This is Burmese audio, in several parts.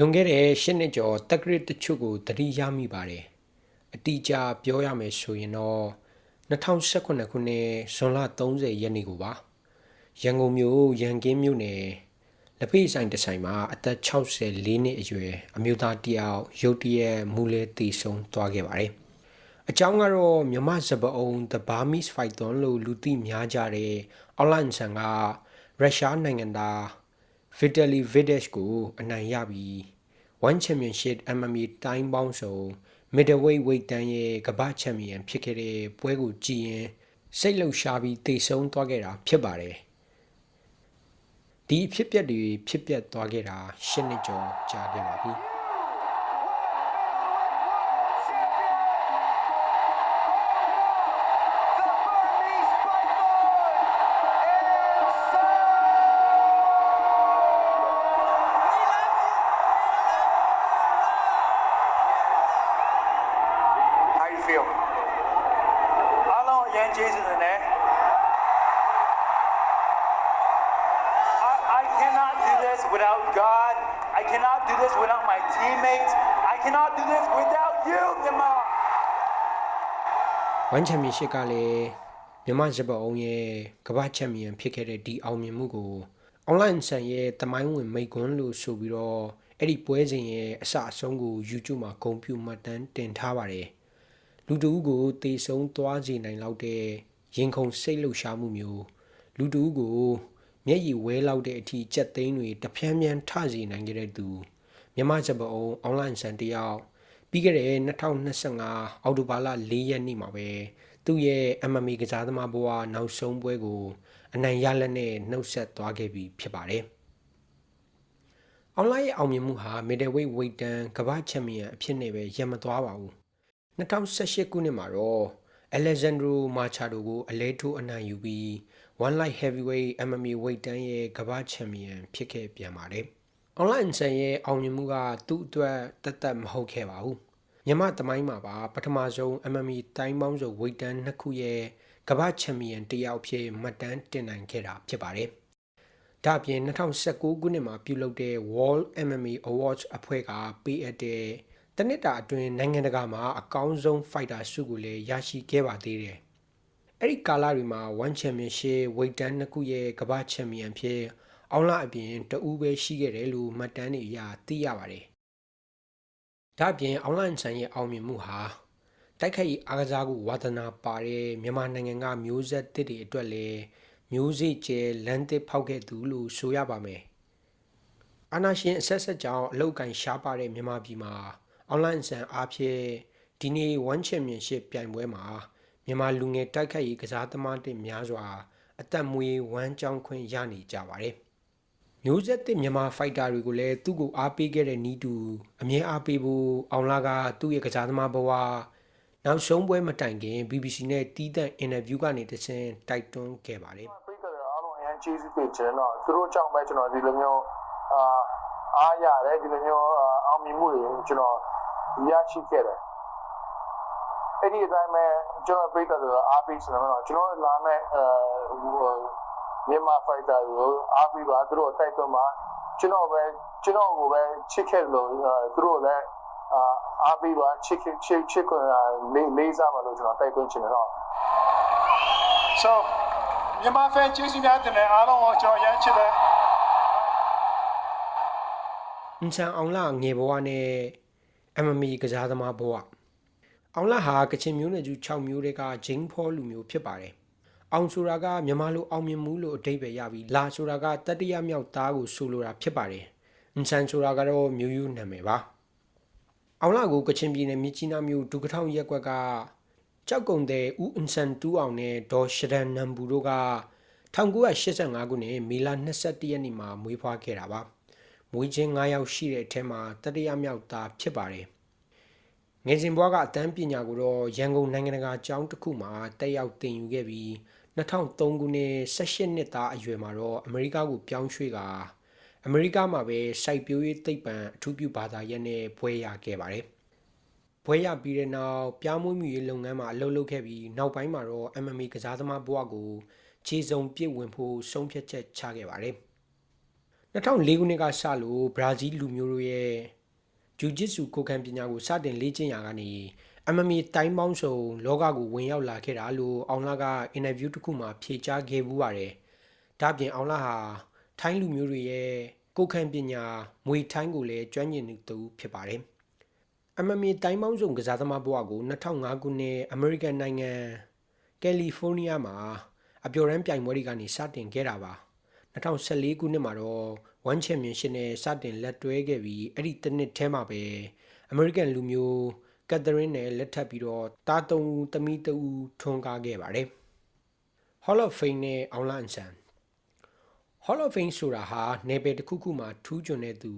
လွန်ခဲ့တဲ့၈နှစ်ကျော်တက္ကရာတချို့ကိုသတိရမိပါတယ်အတိအကျပြောရမယ်ဆိုရင်တော့2018ခုနှစ်ဇွန်လ30ရက်နေ့ကိုပါရန်ကုန်မြို့ရန်ကင်းမြို့နယ်လက်ဖေးဆိုင်တစ်ဆိုင်မှာအသက်64နှစ်အရွယ်အမျိုးသားတစ်ယောက်ရုတ်တရက်မူလဲတည်ဆုံသွားခဲ့ပါတယ်အကြောင်းကတော့မြမစပအုံ The Burmese Python လို့လူသိများကြတဲ့အောက်လန်ဆန်ကရုရှားနိုင်ငံသား Vitaly Vidic ကိုအနိုင်ရပြီး One Championship MMA တိုင်းပေါင်းစုံ Middleweight weight တန်းရဲ့ကမ္ဘာချန်ပီယံဖြစ်ခဲ့တဲ့ပွဲကိုကြည့်ရင်စိတ်လှုပ်ရှားပြီးတိတ်ဆုံးသွားခဲ့တာဖြစ်ပါတယ်ဒီအဖြစ်အပျက်တွေဖြစ်ပျက်သွားခဲ့တာ၈နှစ်ကျော်ကြာခဲ့ပါပြီ One Championship ကလည်းမြန်မာစပအုံရဲ့ကမ္ဘာချန်ပီယံဖြစ်ခဲ့တဲ့ဒီအောင်မြင်မှုကိုအွန်လိုင်းဆန်ရဲ့တမိုင်းဝင်မိတ်ကွန်းလို့ဆိုပြီးတော့အဲ့ဒီပွဲစဉ်ရဲ့အစအဆုံးကို YouTube မှာဂုဏ်ပြုမှတ်တမ်းတင်ထားပါတယ်လူတူကိုတေဆုံးသွားစေနိုင်လောက်တဲ့ရင်ခုန်စိတ်လှုပ်ရှားမှုမျိုးလူတူကိုမျက်ရည်ဝဲလောက်တဲ့အထိကြက်သိန်းတွေတပြန်းပြန်းထစေနိုင်ခဲ့တဲ့သူမြန်မာစပအုံအွန်လိုင်းဆန်တယောက် ပြီးခဲ့တဲ့2025အောက်တိုဘာလ4ရက်နေ့မှာပဲသူ့ရဲ့ MMA ကစားသမားဘဝနောက်ဆုံးပွဲကိုအနိုင်ရလက်နဲ့နှုတ်ဆက်သွားခဲ့ပြီဖြစ်ပါတယ်။ online ရဲ့အောင်မြင်မှုဟာ middleweight weight တန်းကမ္ဘာချန်ပီယံအဖြစ်နဲ့ပဲရပ်မသွားပါဘူး။2018ခုနှစ်မှာတော့ Alexandro Machado ကိုအလဲထိုးအနိုင်ယူပြီး one light heavyweight MMA weight တန်းရဲ့ကမ္ဘာချန်ပီယံဖြစ်ခဲ့ပြန်ပါတယ်။ online ဆန်ရဲ့အောင်မြင်မှုကသူ့အတွက်တသက်မဟုတ်ခဲ့ပါဘူး။မြမသမိုင်းမှာပါပထမဆုံး MMA တိုင်းပေါင်းစုံ weight တန်းနှစ်ခုရဲ့ကမ္ဘာချန်ပီယံတယောက်ဖြစ်မှတ်တမ်းတင်နိုင်ခဲ့တာဖြစ်ပါတယ်။ဒါ့အပြင်2019ခုနှစ်မှာပြုလုပ်တဲ့ World MMA Awards အဖွဲ့ကပေးအပ်တဲ့တနစ်တာအတွင်းနိုင်ငံတကာမှာအကောင်းဆုံး fighter ဆုကိုလည်းရရှိခဲ့ပါသေးတယ်။အဲ့ဒီကာလတွေမှာ One Championship weight တန်းနှစ်ခုရဲ့ကမ္ဘာချန်ပီယံဖြစ် အောင်လာအပြင်တဦးပဲရှိခဲ့တယ်လို့မှတ်တမ်းတွေအရသိရပါတယ်။ဒါ့အပြင်အောင်လန်ဆန်ရဲ့အောင်မြင်မှုဟာတိုက်ခိုက်ရေးအားကစားကိုဝါသနာပါတဲ့မြန်မာနိုင်ငံကမျိုးဆက်တစ်တွေအတွက်လည်းမျိုးစေ့ကျဲလမ်းတစ်ဖောက်ခဲ့သူလို့ဆိုရပါမယ်။အာနာရှင်အဆက်ဆက်ကြောင့်အလောက်ကန်ရှားပါတဲ့မြန်မာပြည်မှာအွန်လိုင်းဆန်အားဖြင့်ဒီနေ့ One Championship ပြိုင်ပွဲမှာမြန်မာလူငယ်တိုက်ခိုက်ရေးကစားသမားတွေများစွာအသက်မွေးဝမ်းကြောင်းခွင့်ရနေကြပါတယ်။ မျိုးဆက်တစ်မြန်မာဖိုက်တာတွေကိုလည်းသူ့ကိုအားပေးခဲ့တဲ့နီးတူအမြဲအားပေးဖို့အောင်လာကသူ့ရဲ့ကစားသမားဘဝနောက်ဆုံးပွဲမတိုင်ခင် BBC နဲ့တီးသန့်အင်တာဗျူးကနေတဆင့်တိုက်တွန်းခဲ့ပါတယ်ပြိတ္တတွေအားလုံးအရင်ကျေးဇူးတင်ချင်တော့သူတို့ကြောင့်ပဲကျွန်တော်ဒီလိုမျိုးအာအားရတယ်ဒီလိုမျိုးအာအောင်မြင်မှုတွေကျွန်တော်ရရှိခဲ့တယ်အဲ့ဒီအတိုင်းပဲကျွန်တော်ပြိတ္တတွေအားပေးစနေတော့ကျွန်တော်လာမဲ့အဲ မြန်မာဖိုက်တာကိုအားပေးပါသူတို့တိုက်တွန်းပါကျွန်တော်ပဲကျွန်တော်ကိုပဲချစ်ခဲ့လို့သူတို့လည်းအာအားပေးပါချစ်ချစ်ချစ်ကိုလေးလေးစားပါလို့ကျွန်တော်တိုက်တွန်းချင်တယ်တော့ so မြန်မာ fan ကျေးဇူးများတင်တယ်အားလုံးကိုကျွန်တော်ရမ်းချစ်တယ်အန်ချန်အောင်လာငယ်ဘဝနဲ့ MMA ကစားသမားဘဝအောင်လာဟာကချင်မျိုးနယ်ကျူ6မျိုးတွေကဂျင်းဖောလူမျိုးဖြစ်ပါတယ် အောင်ဆိုတာကမြန်မာလိုအောင်မြင်မှုလို့အဓိပ္ပာယ်ရပြီးလာဆိုတာကတတိယမြောက်သားကိုဆိုလိုတာဖြစ်ပါတယ်အန်ချန်ဆိုတာကတော့မျိုးရိုးနာမည်ပါအောင်လာကိုကချင်ပြည်နယ်မြစ်ကြီးနားမြို့ဒုက္ကထောင်ရက်ကွက်ကကြောက်ကုံတဲ့ဦးအန်ဆန်တူအောင်နဲ့ဒေါ်ရှဒန်နမ်ဘူတို့က1985ခုနှစ်မေလ22ရက်နေ့မှာမွေးဖွားခဲ့တာပါမွေးချင်း9ယောက်ရှိတဲ့အထက်မှာတတိယမြောက်သားဖြစ်ပါတယ်ငယ်စဉ်ဘွားကအတန်းပညာကိုတော့ရန်ကုန်နိုင်ငံတကာကျောင်းတစ်ခုမှာတက်ရောက်သင်ယူခဲ့ပြီး 2003ခုနှစ်18နှစ်သားအရွယ်မှာတော့အမေရိကကိုပြောင်းရွှေ့ကာအမေရိကမှာပဲစိုက်ပျိုးရေးသိပ္ပံအထူးပြုဘာသာရပ်နဲ့ဘွဲ့ရခဲ့ပါတယ်။ဘွဲ့ရပြီးတဲ့နောက်ပြားမွေးမြူရေးလုပ်ငန်းမှာအလုပ်လုပ်ခဲ့ပြီးနောက်ပိုင်းမှာတော့ MMA ကစားသမားဘဝကိုခြေစုံပြည့်ဝင်ဖို့ဆုံးဖြတ်ချက်ချခဲ့ပါတယ်။2004ခုနှစ်ကစလို့ဘရာဇီးလူမျိုးတို့ရဲ့ဂျူဂျစ်ဆူကိုခံပညာကိုစတင်လေ့ကျင့်ရာကနေ MMA တိုင်းပေါင်းစုံလောကကိုဝင်ရောက်လာခဲ့တာလို့အောင်လာကအင်တာဗျူးတစ်ခုမှာဖြေကြားခဲ့ဘူးပါတယ်။ဒါ့အပြင်အောင်လာဟာထိုင်းလူမျိုးတွေရဲ့ကိုခံပညာမွေထိုင်းကိုလည်းကျွမ်းကျင်သူဖြစ်ပါတယ်။ MMA တိုင်းပေါင်းစုံကစားသမားဘဝကို2005ခုနှစ်အမေရိကန်နိုင်ငံကယ်လီဖိုးနီးယားမှာအပျော်ရမ်းပြိုင်ပွဲတွေကနေစတင်ခဲ့တာပါ2014ခုနှစ်မှာတော့ One Championship နဲ့စတင်လက်တွဲခဲ့ပြီးအဲ့ဒီတစ်နှစ်ထဲမှာပဲအမေရိကန်လူမျိုး ကက်သရင်းနဲ့လက်ထပ်ပြီးတော့တားတုံဦးသမီးတူထွန်းကားခဲ့ပါတယ် Hall of Fame နဲ့အောင်လန့်ဆန် Hall of Fame ဆိုတာဟာနယ်ပယ်တစ်ခုခုမှာထူးချွန်တဲ့သူ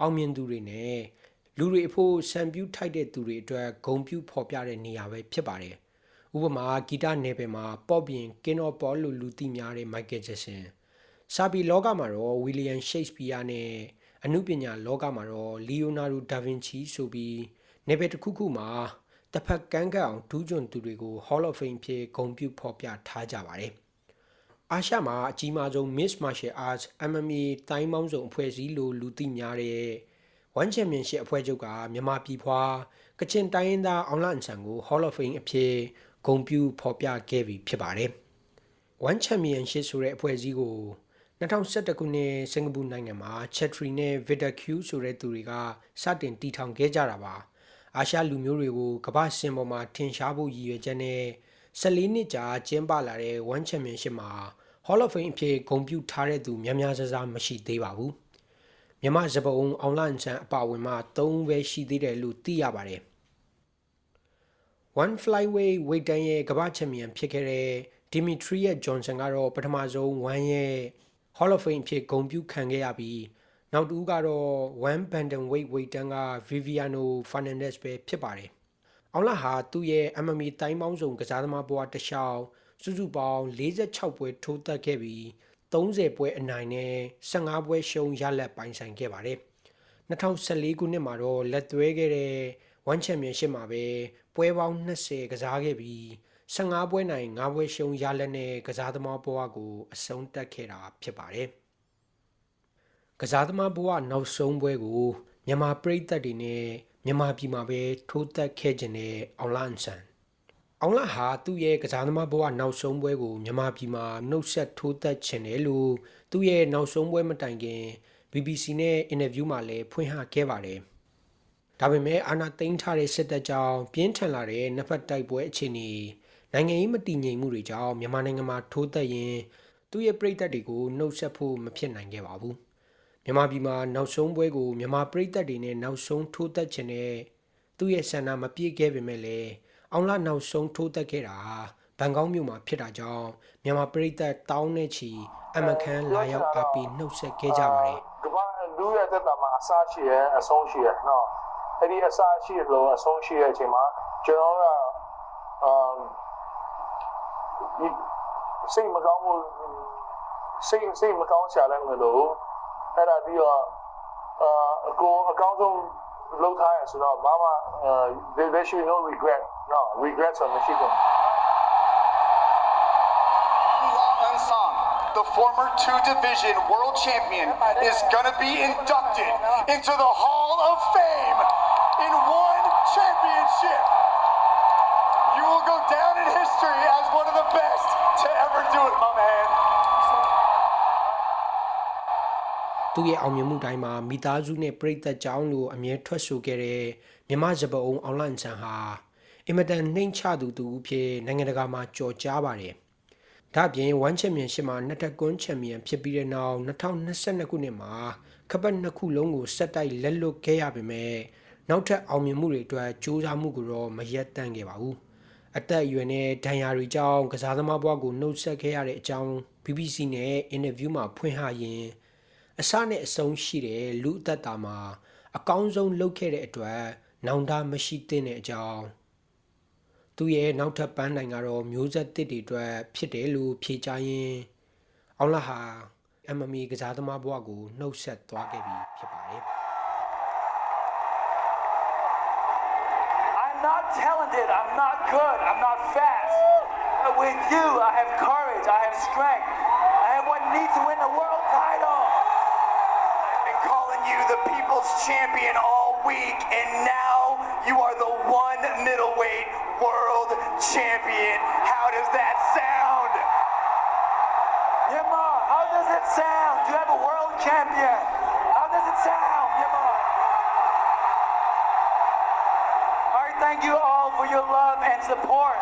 အောင်မြင်သူတွေနဲ့လူတွေအဖို့စံပြူထိုက်တဲ့သူတွေအတွက်ဂုံပြူဖော်ပြတဲ့နေရာပဲဖြစ်ပါတယ်ဥပမာဂီတနယ်ပယ်မှာပေါ့ပြင်ကင်းတော့ပေါ်လို့လူသိများတဲ့ Michael Jackson စာပေလောကမှာတော့ William Shakespeare နဲ့အမှုပညာလောကမှာတော့ Leonardo da Vinci ဆိုပြီး နယ်ပယ်တစ်ခုခုမှာတစ်ဖက်ကန်းကန့်အောင်ဒူးကျွန်းသူတွေကို Hall of Fame ဖြစ်ဂုဏ်ပြုဖော်ပြထားကြပါတယ်။အာရှမှာအကြီးမားဆုံး Miss Martial Arts MMA တိုင်းပေါင်းစုံအဖွဲ့အစည်းလိုလူသိများတဲ့ One Championship အဖွဲ့ချုပ်ကမြန်မာပြည်ဖွာကချင်တိုင်းရင်းသားအောင်လန့်ဆန်ကို Hall of Fame အဖြစ်ဂုဏ်ပြုဖော်ပြခဲ့ပြီဖြစ်ပါတယ်။ One Championship ဆိုတဲ့အဖွဲ့အစည်းကို2011ခုနှစ်စင်ကာပူနိုင်ငံမှာ Chatri နဲ့ Victor Q ဆိုတဲ့သူတွေကစတင်တည်ထောင်ခဲ့ကြတာပါ အာရှလူမျိုးတွေကိုကမ္ဘာစင်ပေါ်မှာထင်ရှားဖို့ရည်ရွယ်ချက်နဲ့14နှစ်ကြာကျင်းပလာတဲ့ One Championship မှာ Hall of Fame အဖြစ်ဂုဏ်ပြုထားတဲ့သူများများစားစားမရှိသေးပါဘူးမြမစပုံအောင်လန့်ချန်အပါဝင်မှ3ပဲရှိသေးတယ်လို့သိရပါတယ် One Flyweight ဝိတ်တန်းရဲ့ကမ္ဘာချန်ပီယံဖြစ်ခဲ့တဲ့ Dimitri Johnson ကတော့ပထမဆုံး1ရဲ့ Hall of Fame ဖြစ်ဂုဏ်ပြုခံခဲ့ရပြီး နောက်တူကတော့ one bantamweight weight တန်းက Viviano Fernandez ပဲဖြစ်ပါတယ်။အောင်လာဟာသူ့ရဲ့ MMA တိုင်းပေါင်းစုံကစားသမားဘဝတစ်လျှောက်စုစုပေါင်း46ပွဲထိုးသက်ခဲ့ပြီး30ပွဲအနိုင်နဲ့15ပွဲရှုံးရလက်ပိုင်ဆိုင်ခဲ့ပါတယ်။2014ခုနှစ်မှာတော့လက်သွဲခဲ့တဲ့ One Championship မှာပဲပွဲပေါင်း20ကစားခဲ့ပြီး15ပွဲနိုင်5ပွဲရှုံးရလက်နဲ့ကစားသမားဘဝကိုအဆုံးသတ်ခဲ့တာဖြစ်ပါတယ်။ ကစားသမားဘဝနောက်ဆုံးပွဲကိုမြန်မာပြည်သက်တွေနဲ့မြန်မာပြည်မှာပဲထိုးသက်ခဲ့ခြင်းနဲ့အောင်လန့်ဆန်အောင်လဟာသူ့ရဲ့ကစားသမားဘဝနောက်ဆုံးပွဲကိုမြန်မာပြည်မှာနှုတ်ဆက်ထိုးသက်ခြင်းတယ်လို့သူ့ရဲ့နောက်ဆုံးပွဲမတိုင်ခင် BBC နဲ့အင်တာဗျူးမှာလည်းဖွင့်ဟခဲ့ပါတယ်။ဒါပေမဲ့အာနာသိန်းထားတဲ့စစ်တပ်ကြောင့်ပြင်းထန်လာတဲ့နှစ်ဖက်တိုက်ပွဲအခြေအနေနိုင်ငံရေးမတည်ငြိမ်မှုတွေကြောင့်မြန်မာနိုင်ငံမှာထိုးသက်ရင်သူ့ရဲ့ပြည်သက်တွေကိုနှုတ်ဆက်ဖို့မဖြစ်နိုင်ခဲ့ပါဘူး မြန်မာပြည်မှာနောက်ဆုံးပွဲကိုမြန်မာပြည်သက်တွေနဲ့နောက်ဆုံးထိုးသက်ခြင်းနဲ့သူ့ရဲ့ဆန္ဒမပြည့်ခဲ့ပေမဲ့လည်းအောင်လာနောက်ဆုံးထိုးသက်ခဲ့တာဘန်ကောက်မြို့မှာဖြစ်တာကြောင့်မြန်မာပြည်သက်တောင်းနဲ့ချီအမခန်းလာရောက်အပီနှုတ်ဆက်ခဲ့ကြပါတယ်ကမ္ဘာလူရဲ့တက်တာမှာအစားရှိရဲ့အဆုံးရှိရဲ့နော်အဲ့ဒီအစားရှိလို့အဆုံးရှိရဲ့အချိန်မှာကျွန်တော်ကအမ်ဒီစိတ်မကောင်းဘူးစိတ်စိတ်မကောင်းချလာမလို့ အဲ့ဒါပြီးတော့အာအကိုအကောင်းဆုံးလုပ်ထားရဆိုတော့ဘာမှ there there should be no regret no regrets ဆိုမရှိဘူး Unsung, the former two division world champion, is going to be inducted into the Hall of Fame in one championship. You will go down in history as one of the best to ever do it, my man. သူ့ရဲ့အောင်မြင်မှုတိုင်းမှာမိသားစုနဲ့ပြည်သက်ကြောင်းလို့အမြဲထွက်ဆိုခဲ့တဲ့မြမစပအုံအောင်လန့်ဆန်ဟာအင်မတန်နှိမ်ချသူသူအဖြစ်နိုင်ငံတကာမှာကြော်ကြားပါတယ်။ဒါ့အပြင်ဝမ်ချန်ပီယံရှစ်မှာနှစ်တက်ကွန်းချန်ပီယံဖြစ်ပြီးတဲ့နောက်2022ခုနှစ်မှာကပတ်နှစ်ခုလုံးကိုဆက်တိုက်လက်လွတ်ခဲ့ရပေမဲ့နောက်ထပ်အောင်မြင်မှုတွေအတွက်ကြိုးစားမှုကိုတော့မရက်တန့်ခဲ့ပါဘူး။အသက်အရွယ်နဲ့ဒဏ်ရာတွေကြောင့်ကစားသမားဘဝကိုနှုတ်ဆက်ခဲ့ရတဲ့အကြောင်း BBC နဲ့အင်တာဗျူးမှာဖွင့်ဟရင် အစနဲ့အဆုံးရှိတဲ့လူအသက်တာမှာအကောင်းဆုံးလုပ်ခဲ့တဲ့အတွက်နောင်တမရှိသင့်တဲ့အကြောင်းသူရဲ့နောက်ထပ်ပန်းနိုင်ကတော့မျိုးဆက်တစ်တွေအတွက်ဖြစ်တယ်လို့ဖြေချရင်အောင်လာဟာ MMA ကစားသမားဘဝကိုနှုတ်ဆက်သွားခဲ့ပြီဖြစ်ပါတယ် I'm not talented. I'm not good. I'm not fast. But with you, I have courage. I have strength. I have what needs to win the world title. You the people's champion all week, and now you are the one middleweight world champion. How does that sound? Yama, how does it sound You have a world champion? How does it sound, Yama? All right, thank you all for your love and support.